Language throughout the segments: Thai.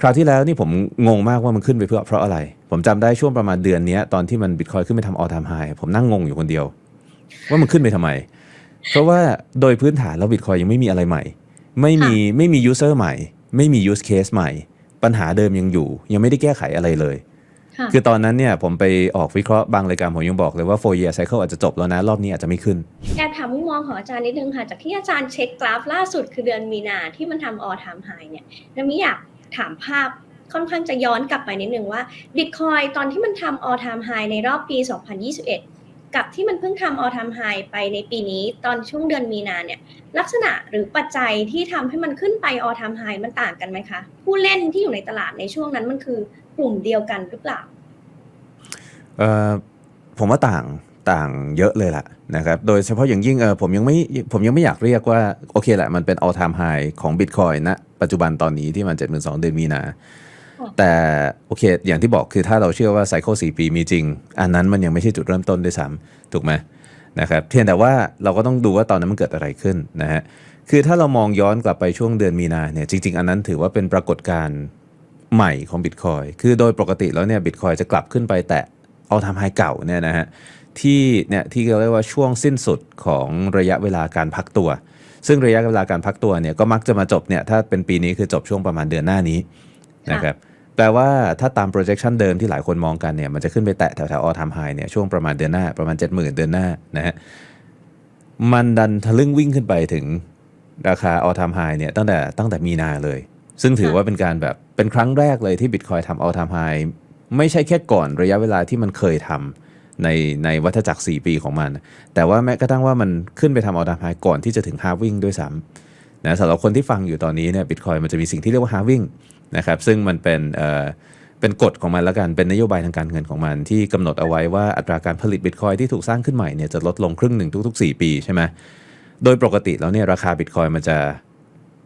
คราวที่แล้วนี่ผมงงมากว่ามันขึ้นไปเพื่อเพราะอะไร ผมจำได้ช่วงประมาณเดือนเนี้ยตอนที่มันบิตคอยขึ้นไปทำออทามไฮผมนั่งงงอยู่คนเดียว ว่ามันขึ้นไปทำไม เพราะว่าโดยพื้นฐานแล้วบิตคอยยังไม่มีอะไรใหม่ ไม่มีไม่มียูเซอร์ใหม่ ไม่มียูสเคสใหม่ ปัญหาเดิมยังอยู่ ยังไม่ได้แก้ไขอะไรเลยค่ะคือตอนนั้นเนี่ยผมไปออกวิเคราะห์บางรายการผมยังบอกเลยว่า4 year cycle อาจจะจบแล้วนะ รอบนี้อาจจะไม่ขึ้นแอบถามมุมมองของอาจารย์นิดนึงค่ะ จากที่อาจารย์เช็คกราฟล่าสุดคือเดือนมีนาที่มันทำออทามไฮเนี่ยแล้วมิอยาก ถามภาพค่อนข้างจะย้อนกลับไปนิดนึงว่าบิตคอยตอนที่มันทำออทามไฮในรอบปี 2021 กับที่มันเพิ่งทำออทามไฮไปในปีนี้ตอนช่วงเดือนมีนาเนี่ยลักษณะหรือปัจจัยที่ทำให้มันขึ้นไปออทามไฮมันต่างกันไหมคะ ผู้เล่นที่อยู่ในตลาดในช่วงนั้นมันคือกลุ่มเดียวกันหรือเปล่าผมว่าต่าง ต่างเยอะเลยล่ะนะครับ โดยเฉพาะอย่างยิ่งเออผมยังไม่ผมยังไม่อยากเรียกว่า โอเคแหละมันเป็น all time high ของ Bitcoin ณปัจจุบันตอนนี้ที่มัน 72,000เดือนมีนาค่ะแต่โอเค อย่างที่บอกคือถ้าเราเชื่อว่าไซเคิล4ปีมีจริง อันนั้นมันยังไม่ใช่จุดเริ่มต้นด้วยซ้ำถูกไหมนะครับเพียงแต่ว่าเราก็ต้องดูว่าตอนนั้นมันเกิดอะไรขึ้นนะฮะคือถ้าเรามองย้อนกลับไปช่วงเดือนมีนาเนี่ยจริง ๆ อันนั้นถือว่าเป็นปรากฏการณ์ใหม่ของ Bitcoin คือโดยปกติแล้วเนี่ย Bitcoin จะกลับขึ้นไปแตะเอาทำไฮเก่าเนี่ยนะฮะ ที่เนี่ยที่เขาเรียกว่าช่วงสิ้นสุดของระยะเวลาการพักตัว ซึ่งระยะเวลาการพักตัวเนี่ยก็มักจะมาจบเนี่ยถ้าเป็นปีนี้คือจบช่วงประมาณเดือนหน้านี้ค่ะนะครับแปลว่าถ้าตาม projection เดิมที่หลายคนมองกันเนี่ยมันจะขึ้นไปแตะแถวๆ all time high เนี่ยช่วงประมาณเดือนหน้าประมาณ 70,000 เดือนหน้านะฮะมันดันทะลึ่งวิ่งขึ้นไปถึงราคา all time high เนี่ยตั้งแต่ตั้งแต่มีนาเลย ซึ่งถือว่าเป็นการแบบเป็นครั้งแรกเลยที่ Bitcoin ทำ all time high ไม่ใช่แค่ก่อนระยะเวลาที่มันเคยทำ ในในวัฏจักร 4 ปีของมัน แต่ว่าแม้กระทั่งว่ามันขึ้นไปทำ all time high ก่อนที่จะถึง halving ด้วยซ้ำนะสำหรับคนที่ฟังอยู่ตอนนี้เนี่ย Bitcoin มันจะมีสิ่งที่เรียกว่า halving นะครับซึ่งมันเป็นเอ่อเป็นกฎของมันแล้วกัน เป็นนโยบายทางการเงินของมัน ที่กำหนดเอาไว้ว่าอัตราการผลิตบิตคอยที่ถูกสร้างขึ้นใหม่เนี่ยจะลดลงครึ่งหนึ่งทุก ๆ 4 ปีใช่ไหมโดยปกติแล้วเนี่ยราคาบิตคอยมันจะ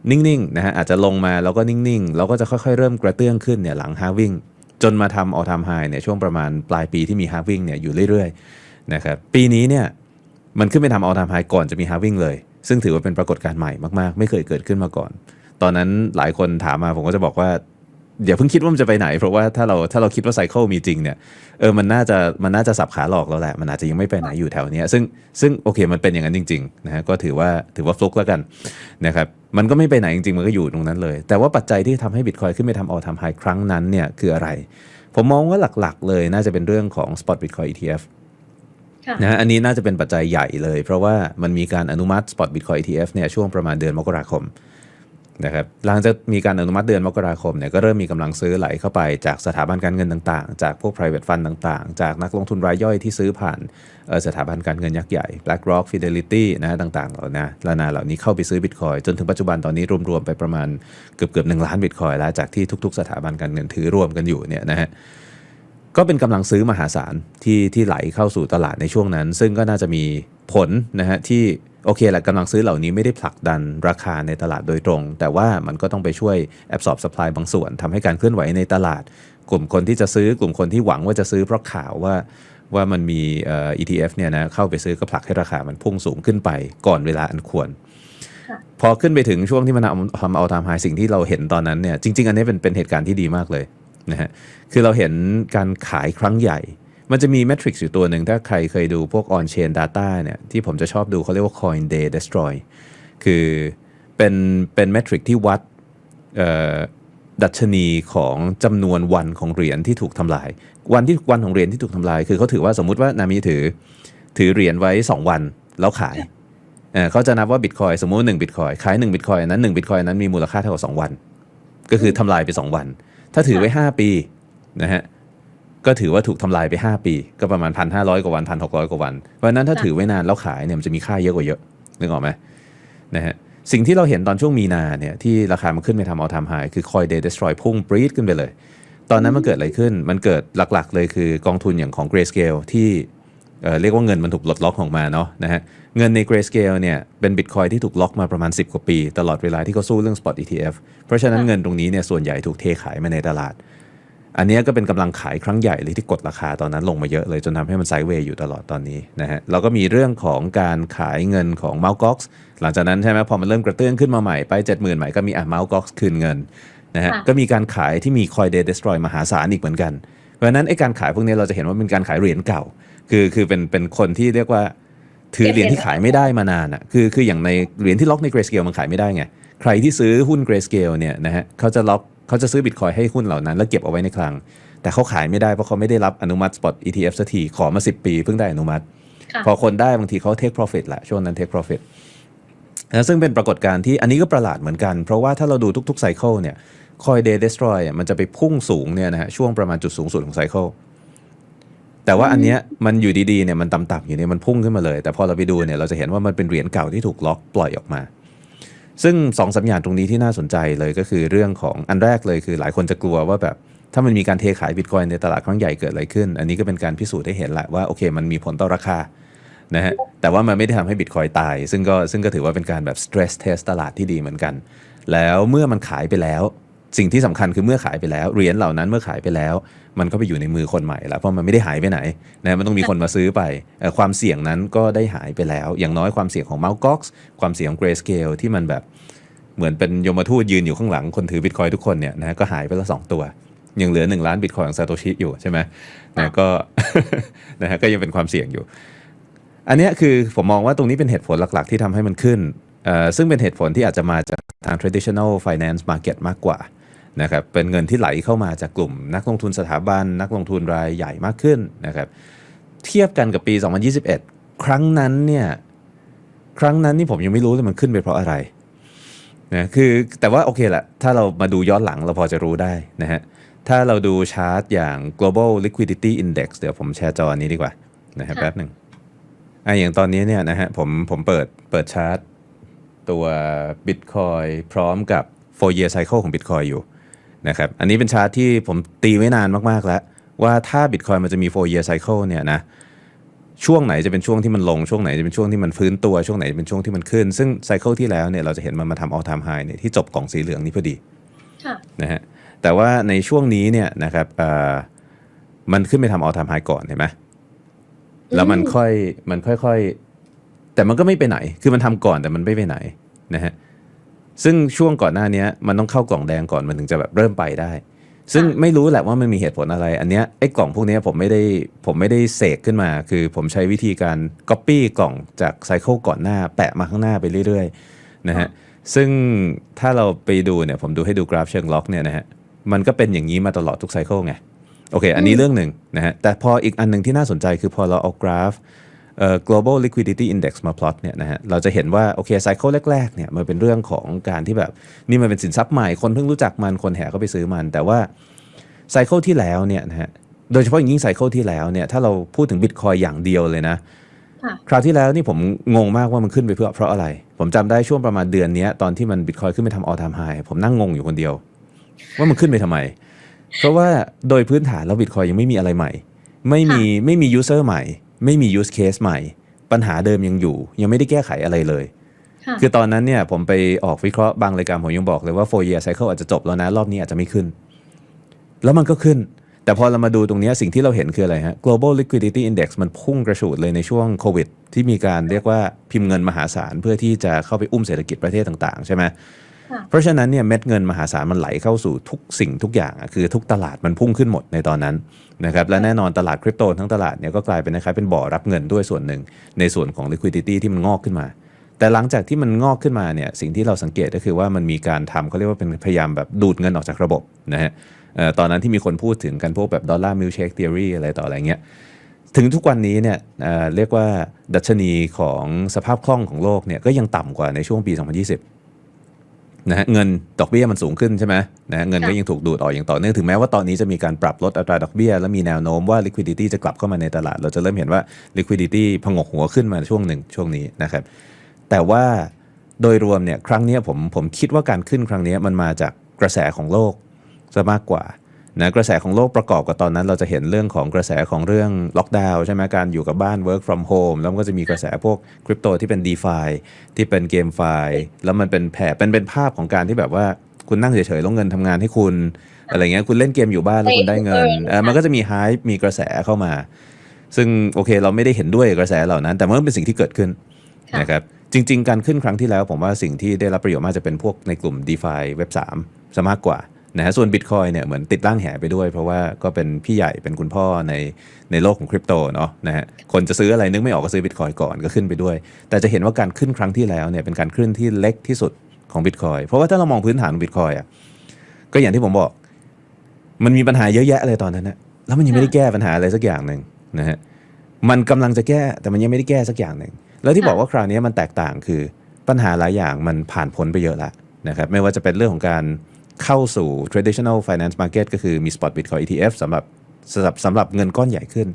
นิ่งๆนะฮะอาจจะลงมาแล้วก็นิ่งๆ แล้วก็จะค่อยๆ เริ่มกระเตื้องขึ้นเนี่ยหลังฮาวิ่ง จนมาทำออทามไฮเนี่ยช่วงประมาณปลายปีที่มีฮาวิ่งเนี่ยอยู่เรื่อยๆนะครับปีนี้เนี่ยมันขึ้นไปทำออทามไฮก่อนจะมีฮาวิ่งเลย ซึ่งถือว่าเป็นปรากฏการณ์ใหม่มากๆ ไม่เคยเกิดขึ้นมาก่อน ตอนนั้นหลายคนถามมาผมก็จะบอกว่า อย่าเพิ่งคิดว่ามันจะไปไหน เพราะว่าถ้าเราถ้าเราคิดว่าไซเคิลมีจริงเนี่ยเออมันน่าจะมันน่าจะสับขาหลอกเราแหละมันอาจจะยังไม่ไปไหนอยู่แถวเนี้ยซึ่งซึ่งโอเคมันเป็นอย่างนั้นจริงๆนะฮะก็ถือว่าถือว่าฟลุกแล้วกันนะครับมันก็ไม่ไปไหนจริงๆ มันก็อยู่ตรงนั้นเลย แต่ว่าปัจจัยที่ทำให้บิตคอยขึ้นไปทำออทำไฮครั้งนั้นเนี่ยคืออะไร ผมมองว่าหลักๆ เลยน่าจะเป็นเรื่องของ Spot Bitcoin ETF ค่ะนะฮะอันนี้น่าจะเป็นปัจจัยใหญ่เลย เพราะว่ามันมีการอนุมัติ Spot Bitcoin ETF เนี่ยช่วงประมาณเดือนมกราคม นะครับหลังจากมีการอนุมัติเดือนมกราคมเนี่ยก็เริ่มมีกำลังซื้อไหลเข้าไปจากสถาบันการเงินต่างๆ จากพวก private fund ต่างๆ จากนักลงทุนรายย่อยที่ซื้อผ่านสถาบันการเงินยักษ์ใหญ่ BlackRock Fidelity นะฮะต่างๆเหล่านะลานาเหล่านี้เข้าไปซื้อ Bitcoin จนถึงปัจจุบันตอนนี้รวมๆไปประมาณเกือบเกือบหนึ่งล้าน Bitcoin แล้วจากที่ทุกๆ สถาบันการเงินถือรวมกันอยู่เนี่ยนะฮะก็เป็นกำลังซื้อมหาศาลที่ที่ไหลเข้าสู่ตลาดในช่วงนั้น ซึ่งก็น่าจะมีผลนะฮะที่ โอเคแหละกำลังซื้อเหล่านี้ไม่ได้ผลักดันราคาในตลาดโดยตรง แต่ว่ามันก็ต้องไปช่วยแอบสอบ supply บางส่วนทำให้การเคลื่อนไหวในตลาด กลุ่มคนที่จะซื้อกลุ่มคนที่หวังว่าจะซื้อเพราะข่าวว่าว่ามันมีเอ่อ ETF เนี่ยนะเข้าไปซื้อก็ผลักให้ราคามันพุ่งสูงขึ้นไปก่อนเวลาอันควรค่ะพอขึ้นไปถึงช่วงที่มันทำทำเอาตามไฮสิ่งที่เราเห็นตอนนั้นเนี่ยจริง ๆ อันนี้เป็นเป็นเหตุการณ์ที่ดีมากเลยนะฮะคือเราเห็นการขายครั้งใหญ่ มันจะมีแมทริกซ์อยู่ตัวหนึ่ง ถ้าใครเคยดูพวก on chain data เนี่ยที่ผมจะชอบดูเขาเรียกว่า coin day destroy คือเป็นเป็นแมทริกที่วัดดัชนีของจำนวนวันของเหรียญที่ถูกทำลาย วันที่วันของเหรียญที่ถูกทำลาย คือเขาถือว่าสมมุติว่านามิถือถือเหรียญไว้ 2 วันแล้วขายเเขาจะนับว่าบิตคอยสมมุติว่า1บิตคอยขาย1บิตคอยนั้น1บิตคอยนั้นมีมูลค่าเท่ากับ2วัน ก็คือทำลายไป 2 วัน ถ้าถือไว้ 5 ปีนะฮะ ก็ถือว่าถูกทำลายไป 5 ปี ก็ประมาณ 1,500 กว่าวัน 1,600 กว่าวัน เพราะฉะนั้นถ้าค่ะถือไว้นานแล้วขายเนี่ยมันจะมีค่าเยอะกว่าเยอะนึกออกไหมนะฮะสิ่งที่เราเห็นตอนช่วงมีนาเนี่ยที่ราคามันขึ้นไปทำเอาทำไฮคือคอยเดย์เดสทรอยพุ่งปรี๊ดขึ้นไปเลย ตอนนั้นมันเกิดอะไรขึ้นมันเกิดหลักๆ เลยคือกองทุนอย่างของ Grayscale ที่เอ่อเรียกว่าเงินมันถูกลดล็อกของมาเนาะนะฮะเงินใน Grayscale เนี่ยเป็นบิตคอยที่ถูกล็อกมาประมาณ 10 กว่าปี ตลอดเวลาที่เขาสู้เรื่อง Spot ETF เพราะฉะนั้นค่ะเงินตรงนี้เนี่ยส่วนใหญ่ถูกเทขายมาในตลาด อันเนี้ยก็เป็นกำลังขายครั้งใหญ่เลยที่กดราคาตอนนั้นลงมาเยอะเลยจนทำให้มันไซด์เวย์อยู่ตลอดตอนนี้นะฮะเราก็มีเรื่องของการขายเงินของ m o u t Gox หลังจากนั้นใช่ไหมพอมันเริ่มกระเตื้องขึ้นมาใหม่ไป 70,000ใหม่ก็มีอะ m o u t Gox คืนเงินนะฮะค่ะก็มีการขายที่มี Coin Day Destroy มหาศาลอีกเหมือนกัน เพราะฉะนั้นไอ้การขายพวกนี้เราจะเห็นว่าเป็นการขายเหรียญเก่า คือคือเป็นเป็นคนที่เรียกว่าถือเหรียญที่ขายไม่ได้มานานอะคือคืออย่างในเหรียญที่ล็อกใน Grayscale มันขายไม่ได้ไงใครที่ซื้อหุ้น Grayscale เนี่ยนะฮะเขาจะล็อก เขาจะซื้อบิตคอยให้หุ้นเหล่านั้น แล้วเก็บเอาไว้ในคลัง แต่เขาขายไม่ได้เพราะเขาไม่ได้รับอนุมัติ spot ETF สักทีขอมา 10 ปีเพิ่งได้อนุมัติค่ะพอคนได้บางทีเขา take profit แหละช่วงนั้น take profit นะซึ่งเป็นปรากฏการณ์ที่อันนี้ก็ประหลาดเหมือนกัน เพราะว่าถ้าเราดูทุกๆไซเคิลเนี่ย coin day destroy อะมันจะไปพุ่งสูงเนี่ยนะฮะช่วงประมาณจุดสูงสุดของไซเคิลแต่ว่าอันเนี้ยมันอยู่ดีๆเนี่ยมันต่ำๆอยู่เนี่ยมันพุ่งขึ้นมาเลย แต่พอเราไปดูเนี่ยเราจะเห็นว่ามันเป็นเหรียญเก่าที่ถูกล็อกปล่อยออกมา ซึ่งสองสัญญาณตรงนี้ที่น่าสนใจเลยก็คือเรื่องของอันแรกเลยคือหลายคนจะกลัวว่าแบบถ้ามันมีการเทขายบิตคอยในตลาดครั้งใหญ่เกิดอะไรขึ้น อันนี้ก็เป็นการพิสูจน์ให้เห็นแหละว่าโอเค มันมีผลต่อราคานะฮะแต่ว่ามันไม่ได้ทำให้บิตคอยตาย ซึ่งก็ซึ่งก็ถือว่าเป็นการแบบ stress test ตลาดที่ดีเหมือนกัน แล้วเมื่อมันขายไปแล้ว สิ่งที่สำคัญคือเมื่อขายไปแล้วเหรียญเหล่านั้นเมื่อขายไปแล้ว มันก็ไปอยู่ในมือคนใหม่แล้วเพราะมันไม่ได้หายไปไหนนะมันต้องมีคนมาซื้อไปเอ่อความเสี่ยงนั้นก็ได้หายไปแล้ว อย่างน้อยความเสี่ยงของ Mt. Gox ความเสี่ยงของ Grayscale ที่มันแบบเหมือนเป็นยมทูตยืนอยู่ข้างหลังคนถือบิตคอยทุกคนเนี่ยนะก็หายไปละสองตัว ยังเหลือ 1 ล้านบิตคอยของซาโตชิอยู่ใช่ไหมนะก็นะฮะก็ยังเป็นความเสี่ยงอยู่ อันเนี้ยคือผมมองว่าตรงนี้เป็นเหตุผลหลักๆ ที่ทำให้มันขึ้นเอ่อซึ่งเป็นเหตุผลที่อาจจะมาจากทาง traditional finance market มากกว่า นะครับเป็นเงินที่ไหลเข้ามาจากกลุ่ม นักลงทุนสถาบัน นักลงทุนรายใหญ่มากขึ้นนะครับเทียบกันกับปี 2021 ครั้งนั้นเนี่ยครั้งนั้นนี่ผมยังไม่รู้เลยมันขึ้นไปเพราะอะไรนะคือแต่ว่าโอเคแหละถ้าเรามาดูย้อนหลังเราพอจะรู้ได้นะฮะถ้าเราดูชาร์ตอย่าง global liquidity index เดี๋ยวผมแชร์จออันนี้ดีกว่านะฮะค่ะแป๊บหนึ่งอะอย่างตอนนี้เนี่ยนะฮะผมผมเปิดเปิดชาร์ตตัว Bitcoin พร้อมกับ four year cycle ของ Bitcoin อยู่ นะครับอันนี้เป็นชาร์ตที่ผมตีไว้นานมาก ๆ แล้ว ว่าถ้า Bitcoin มันจะมี four year cycle เนี่ยนะช่วงไหนจะเป็นช่วงที่มันลง ช่วงไหนจะเป็นช่วงที่มันฟื้นตัว ช่วงไหนจะเป็นช่วงที่มันขึ้น ซึ่งไซเคิลที่แล้วเนี่ยเราจะเห็นมันมาทำ all time high เนี่ยที่จบกล่องสีเหลืองนี่พอดีค่ะนะฮะแต่ว่าในช่วงนี้เนี่ยนะครับเอ่อมันขึ้นไปทำ all time high ก่อนเห็นไหมแล้วมันค่อยมันค่อยๆ แต่มันก็ไม่ไปไหน คือมันทำก่อนแต่มันไม่ไปไหนนะฮะ ซึ่งช่วงก่อนหน้าเนี้ยมันต้องเข้ากล่องแดงก่อนมันถึงจะแบบเริ่มไปได้ ซึ่งค่ะไม่รู้แหละว่ามันมีเหตุผลอะไร อันเนี้ยไอ้กล่องพวกเนี้ยผมไม่ได้ผมไม่ได้เสกขึ้นมา คือผมใช้วิธีการ Copy กล่องจากไซเคิลก่อนหน้า แปะมาข้างหน้าไปเรื่อยๆนะฮะซึ่งถ้าเราไปดูเนี่ยผมดูให้ดูกราฟเชิงล็อกเนี่ยนะฮะมันก็เป็นอย่างนี้มาตลอดทุกไซเคิลไงโอเค อันนี้เรื่องหนึ่งนะฮะแต่พออีกอันหนึ่งที่น่าสนใจคือพอเราเอากราฟเอ่อ global liquidity index มา plot เนี่ยนะฮะเราจะเห็นว่าโอเคไซเคิลแรกๆเนี่ยมันเป็นเรื่องของการที่แบบนี่มันเป็นสินทรัพย์ใหม่คนเพิ่งรู้จักมันคนแห่เข้าไปซื้อมัน แต่ว่าไซเคิลที่แล้วเนี่ยนะฮะโดยเฉพาะอย่างยิ่งไซเคิลที่แล้วเนี่ยถ้าเราพูดถึงบิตคอยอย่างเดียวเลยนะค่ะคราวที่แล้วนี่ผมงงมากว่ามันขึ้นไปเพื่อเพราะอะไร ผมจำได้ช่วงประมาณเดือนเนี้ยตอนที่มันบิตคอยขึ้นไปทำ all time high ผมนั่งงงอยู่คนเดียว ว่ามันขึ้นไปทำไม เพราะว่าโดยพื้นฐานแล้วบิตคอยยังไม่มีอะไรใหม่ ไม่มีไม่มี user ใหม่ ไม่มี use case ใหม่ ปัญหาเดิมยังอยู่ ยังไม่ได้แก้ไขอะไรเลยค่ะคือตอนนั้นเนี่ยผมไปออกวิเคราะห์บางรายการผมยังบอกเลยว่า four year cycle อาจจะจบแล้วนะ รอบนี้อาจจะไม่ขึ้น แล้วมันก็ขึ้น แต่พอเรามาดูตรงเนี้ยสิ่งที่เราเห็นคืออะไรฮะ global liquidity index มันพุ่งกระฉูดเลยในช่วงโควิดที่มีการเรียกว่าพิมพ์เงินมหาศาลเพื่อที่จะเข้าไปอุ้มเศรษฐกิจประเทศต่างๆ ใช่ไหมค่ะ เพราะฉะนั้นเนี่ยเม็ดเงินมหาศาลมันไหลเข้าสู่ทุกสิ่งทุกอย่างอะคือทุกตลาดมันพุ่งขึ้นหมดในตอนนั้นนะครับและแน่นอนตลาดคริปโตทั้งตลาดเนี่ยก็กลายเป็นคล้ายๆเป็นบ่อรับเงินด้วยส่วนหนึ่ง ในส่วนของ liquidity ที่มันงอกขึ้นมา แต่หลังจากที่มันงอกขึ้นมาเนี่ยสิ่งที่เราสังเกตก็คือว่ามันมีการทำเขาเรียกว่าเป็นพยายามแบบดูดเงินออกจากระบบนะฮะตอนนั้นที่มีคนพูดถึงกันพวกแบบดอลลาร์มิลเชค t ท o รีอะไรต่ออะไรเงี้ยถึงทุกวันนี้เนี่ยเอ่อเรียกว่าดัชนีของสภาพคล่องของโลกเนี่ยก็ยังต่ำกว่าในช่วงปี 2020 นะฮะเงินดอกเบี้ยมันสูงขึ้นใช่ไหมนะฮะเงินก็ค่ะยังถูกดูดออกอย่างต่อเนื่องถึงแม้ว่าตอนนี้จะมีการปรับลดอัตราดอกเบี้ย และมีแนวโน้มว่า liquidity จะกลับเข้ามาในตลาด เราจะเริ่มเห็นว่า liquidity พงกหัวขึ้นมาช่วงหนึ่งช่วงนี้นะครับ แต่ว่าโดยรวมเนี่ยครั้งเนี้ยผมผมคิดว่าการขึ้นครั้งเนี้ยมันมาจากกระแสของโลกซะมากกว่า นะกระแสของโลกประกอบกับตอนนั้น เราจะเห็นเรื่องของกระแสของเรื่องล็อกดาวน์ใช่ไหมการอยู่กับบ้าน work from home แล้วมันก็จะมีกระแสพวกคริปโตที่เป็น d e f i ที่เป็นเกมไฟแล้วมันเป็นแผ่เป็นเป็นภาพของการที่แบบว่าคุณนั่งเฉยๆแล้วเงินทำงานให้คุณอะไรเงี้ยคุณเล่นเกมอยู่บ้านแล้วคุณได้เงินเออมันก็จะมีไฮมีกระแสเข้ามา ซึ่งโอเคเราไม่ได้เห็นด้วยกับกระแสเหล่านั้น แต่มันเป็นสิ่งที่เกิดขึ้นค่ะนะครับจริง ๆ การขึ้นครั้งที่แล้วผมว่าสิ่งที่ได้รับประโยชน์มากจะเป็นพวกในกลุ่ม d e f i เว็บ3ซะมากกว่า นะฮะส่วนบิตคอยเนี่ยเหมือนติดร่างแหไปด้วย เพราะว่าก็เป็นพี่ใหญ่เป็นคุณพ่อในในโลกของคริปโตเนาะนะฮะคนจะซื้ออะไรนึกไม่ออกก็ซื้อบิตคอยก่อนก็ขึ้นไปด้วย แต่จะเห็นว่าการขึ้นครั้งที่แล้วเนี่ยเป็นการขึ้นที่เล็กที่สุดของบิตคอยเพราะว่าถ้าเรามองพื้นฐานของบิตคอยอะก็อย่างที่ผมบอก มันมีปัญหาเยอะแยะเลยตอนนั้นนะแล้วมันยังไม่ได้แก้ปัญหาอะไรสักอย่างหนึ่งนะฮะมันกำลังจะแก้แต่มันยังไม่ได้แก้สักอย่างหนึ่งแล้วที่บอกว่าคราวนี้มันแตกต่างคือปัญหาหลายอย่างมันผ่านพ้นไปเยอะละนะครับไม่ว่าจะเป็นเรื่องของการ เข้าสู่ traditional finance market ก็คือมี spot bitcoin ETF สำหรับสำหรับสำหรับเงินก้อนใหญ่ขึ้น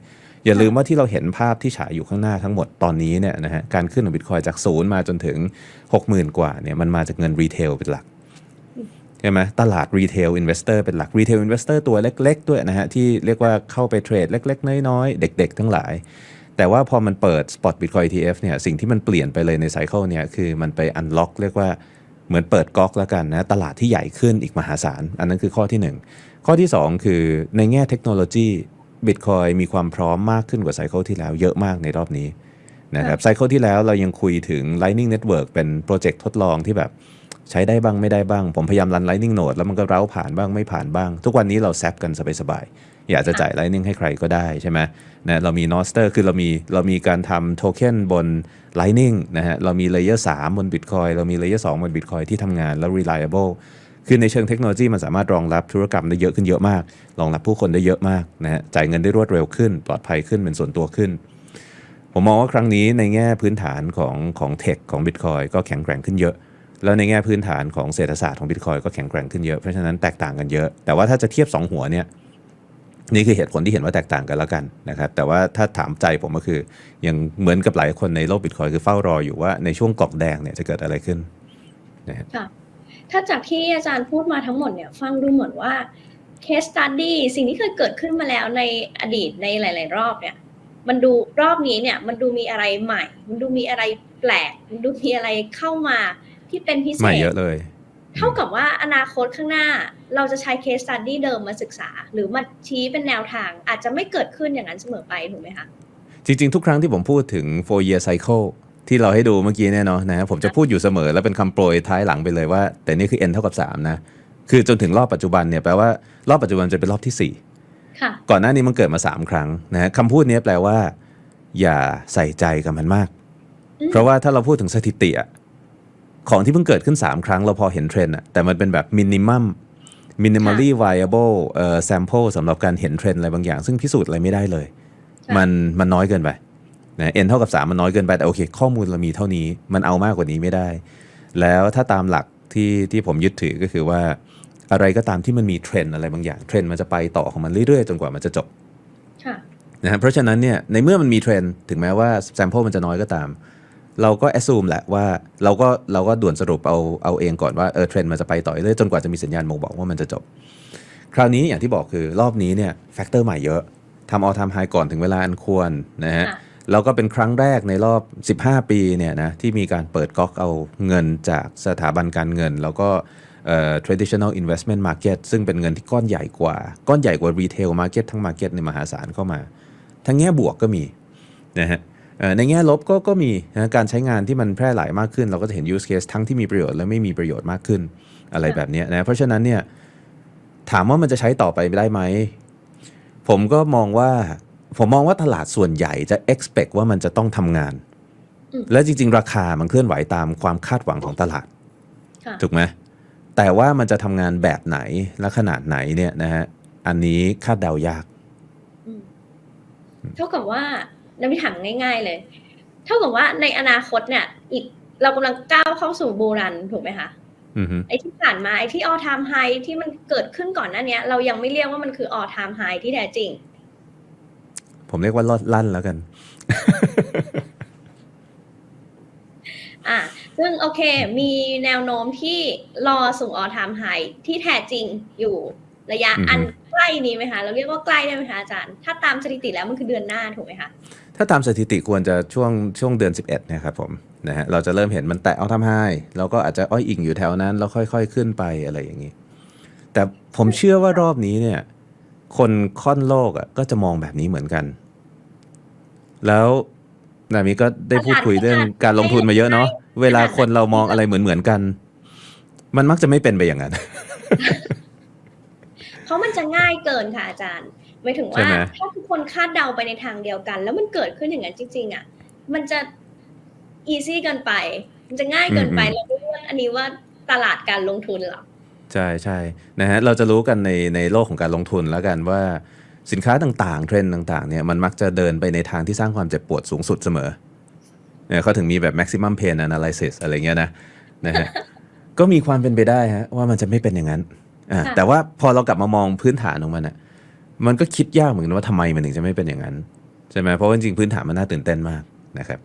อย่าลืมว่าที่เราเห็นภาพที่ฉายอยู่ข้างหน้าทั้งหมดตอนนี้เนี่ยนะฮะการขึ้นของบิตคอยจากศูนย์มาจนถึง 60,000 กว่าเนี่ยมันมาจากเงินรีเทลเป็นหลักใช่ไหมตลาดรีเทลอินเวสเตอร์เป็นหลักรีเทลอินเวสเตอร์ตัวเล็ก ๆ ด้วยนะฮะ ที่เรียกว่าเข้าไปเทรดเล็ก ๆ น้อย ๆ เด็ก ๆ ทั้งหลาย แต่ว่าพอมันเปิด Spot Bitcoin ETF เนี่ยสิ่งที่มันเปลี่ยนไปเลยในไซเคิลเนี่ยคือมันไปอันล็อกเรียกว่า เหมือนเปิดก๊อกแล้วกันนะตลาดที่ใหญ่ขึ้นอีกมหาศาล อันนั้นคือข้อที่ 1 ข้อที่ 2 คือในแง่เทคโนโลยี Bitcoin มีความพร้อมมากขึ้นกว่าไซเคิลที่แล้วเยอะมากในรอบนี้นะครับไซเคิลที่แล้วเรายังคุยถึง Lightning Network เป็นโปรเจกต์ทดลองที่แบบใช้ได้บ้างไม่ได้บ้าง ผมพยายามรัน Lightning Node แล้วมันก็เร้าผ่านบ้างไม่ผ่านบ้าง ทุกวันนี้เราแซปกันสบายๆ อยากจะจ่าย Lightning ให้ใครก็ได้ใช่ไหมนะเรามี Noster คือเรามีเรามีการทำโทเค็นบน Lightning นะฮะเรามี Layer 3บน Bitcoin เรามี Layer 2บน Bitcoin ที่ทำงานแล้ว reliable คือในเชิงเทคโนโลยีมันสามารถรองรับธุรกรรมได้เยอะขึ้นเยอะมาก รองรับผู้คนได้เยอะมากนะฮะจ่ายเงินได้รวดเร็วขึ้น ปลอดภัยขึ้นเป็นส่วนตัวขึ้น ผมมองว่าครั้งนี้ในแง่พื้นฐานของของเทคของ Bitcoin ก็แข็งแกร่งขึ้นเยอะ แล้วในแง่พื้นฐานของเศรษฐศาสตร์ของบิตคอยก็แข็งแกร่งขึ้นเยอะเพราะฉะนั้นแตกต่างกันเยอะ แต่ว่าถ้าจะเทียบ 2 หัวเนี่ย นี่คือเหตุผลที่เห็นว่าแตกต่างกันแล้วกันนะครับแต่ว่าถ้าถามใจผมก็คือยังเหมือนกับหลายคนในโลกบิตคอยคือเฝ้ารออยู่ว่าในช่วงกรอบแดงเนี่ยจะเกิดอะไรขึ้นค่ะถ้าจากที่อาจารย์พูดมาทั้งหมดเนี่ยฟังดูเหมือนว่า case study สิ่งที่เคยเกิดขึ้นมาแล้วในอดีตในหลาย ๆ รอบเนี่ย มันดูรอบนี้เนี่ยมันดูมีอะไรใหม่ มันดูมีอะไรแปลก มันดูมีอะไรเข้ามาที่เป็นพิเศใหม่ษเยอะเลย เท่ากับว่าอนาคตข้างหน้าเราจะใช้ case study เดิมมาศึกษา หรือมาชี้เป็นแนวทางอาจจะไม่เกิดขึ้นอย่างนั้นเสมอไปถูกไหมคะ จริง ๆ ทุกครั้งที่ผมพูดถึง four year cycle ที่เราให้ดูเมื่อกี้เนี่ยเนาะนะฮะผมจะพูดอยู่เสมอแล้วเป็นคำโปรยท้ายหลังไปเลยว่า แต่นี่คือ n เท่ากับ 3 นะ คือจนถึงรอบปัจจุบันเนี่ยแปลว่ารอบปัจจุบันจะเป็นรอบที่4ค่ะก่อนหน้านี้มันเกิดมา 3 ครั้งนะฮะคำพูดนี้แปลว่า อย่าใส่ใจกับมันมากอืมเพราะว่าถ้าเราพูดถึงสถิติอะ ของที่เพิ่งเกิดขึ้น 3 ครั้งเราพอเห็นเทรนด์อะแต่มันเป็นแบบมินิมัม minimally viable เอ่อ sample สำหรับการเห็นเทรนด์อะไรบางอย่าง ซึ่งพิสูจน์อะไรไม่ได้เลยค่ะมันมันน้อยเกินไปนะ n เท่ากับ 3 มันน้อยเกินไป แต่โอเค ข้อมูลเรามีเท่านี้มันเอามากกว่านี้ไม่ได้ แล้วถ้าตามหลักที่ที่ผมยึดถือก็คือว่า อะไรก็ตามที่มันมีเทรนด์อะไรบางอย่างเทรนด์มันจะไปต่อของมันเรื่อยๆ จนกว่ามันจะจบค่ะนะฮะเพราะฉะนั้นเนี่ยในเมื่อมันมีเทรนด์ถึงแม้ว่า sample มันจะน้อยก็ตาม เราก็ assume แหละว่าเราก็เราก็ด่วนสรุปเอาเอาเองก่อนว่าเออเทรนด์มันจะไปต่อเรื่อยๆจนกว่าจะมีสัญญาณบ่งบอกว่ามันจะจบ คราวนี้อย่างที่บอกคือรอบนี้เนี่ยแฟกเตอร์ใหม่เยอะทำ all time high ก่อนถึงเวลาอันควรนะฮะค่ะแล้วก็เป็นครั้งแรกในรอบ 15 ปีเนี่ยนะที่มีการเปิดก๊อกเอาเงินจากสถาบันการเงิน แล้วก็เอ่อ traditional investment market ซึ่งเป็นเงินที่ก้อนใหญ่กว่า ก้อนใหญ่กว่า retail market ทั้ง market ในมหาศาลเข้ามา ทั้งแง่บวกก็มีนะฮะเอ่อ ในแง่ลบก็ก็มีนะการใช้งานที่มันแพร่หลายมากขึ้น เราก็จะเห็น use case ทั้งที่มีประโยชน์และไม่มีประโยชน์มากขึ้นอะไรแบบเนี้ยนะเพราะฉะนั้นเนี่ยถามว่ามันจะใช้ต่อไปได้ไหม ผมก็มองว่าผมมองว่าตลาดส่วนใหญ่จะ expect ว่ามันจะต้องทำงานอืมและจริง ๆ ราคามันเคลื่อนไหวตามความคาดหวังของตลาดค่ะถูกไหมแต่ว่ามันจะทำงานแบบไหนและขนาดไหนเนี่ยนะฮะอันนี้คาดเดายากอืมเท่ากับว่า น้ำพิถามง่าย ๆ เลย เท่ากับว่าในอนาคตเนี่ย อีกเรากำลังก้าวเข้าสู่บูรันถูกไหมคะอือฮึไอ้ที่ผ่านมาไอ้ที่ all time high ที่มันเกิดขึ้นก่อนหน้าเนี้ยเรายังไม่เรียกว่ามันคือ all time high ที่แท้จริง ผมเรียกว่าลอดลั่นแล้วกัน อะซึ่งโอเค มีแนวโน้มที่รอสู่ all time high ที่แท้จริงอยู่ระยะอือฮึอันใกล้นี้ไหมคะ เราเรียกว่าใกล้ได้ไหมคะอาจารย์ ถ้าตามสถิติแล้วมันคือเดือนหน้าถูกไหมคะ ถ้าตามสถิติควรจะช่วงช่วงเดือน 11เนี่ยครับผมนะฮะเราจะเริ่มเห็นมันแตะเอาทำไฮแล้วก็อาจจะอ้อยอิงอยู่แถวนั้น แล้วค่อย ๆ ขึ้นไปอะไรอย่างนี้ แต่ผมเชื่อว่ารอบนี้เนี่ย คนค่อนโลกอะก็จะมองแบบนี้เหมือนกัน แล้วนามิก็ได้พูดคุยเรื่องการลงทุนมาเยอะเนาะเวลาคนเรามองอะไรเหมือนเหมือนๆกัน มันมักจะไม่เป็นไปอย่างนั้นราะมันจะง่ายเกินค่ะอาจารย์ หมายถึงใช่ว่าไหมถ้าทุกคนคาดเดาไปในทางเดียวกัน แล้วมันเกิดขึ้นอย่างนั้นจริง ๆ อะ มันจะอีซี่เกินไป มันจะง่ายเกินไปเราไม่รู้ว่าอันนี้ว่าตลาดการลงทุนเหรอใช่ใช่นะฮะเราจะรู้กันในในโลกของการลงทุนแล้วกันว่าสินค้าต่างๆ เทรนด์ต่างๆเนี่ยมันมักจะเดินไปในทางที่สร้างความเจ็บปวดสูงสุดเสมอเนี่ยเขาถึงมีแบบ maximum pain analysis อะไรเงี้ยนะนะฮะก็มีความเป็นไปได้ฮะว่ามันจะไม่เป็นอย่างนั้นอ่าค่ะแต่ว่าพอเรากลับมามองพื้นฐานของมันอะ มันก็คิดยากเหมือนกันว่าทำไมมันถึงจะไม่เป็นอย่างนั้นใช่ไหมเพราะจริงๆพื้นฐานมันน่าตื่นเต้นมากนะครับ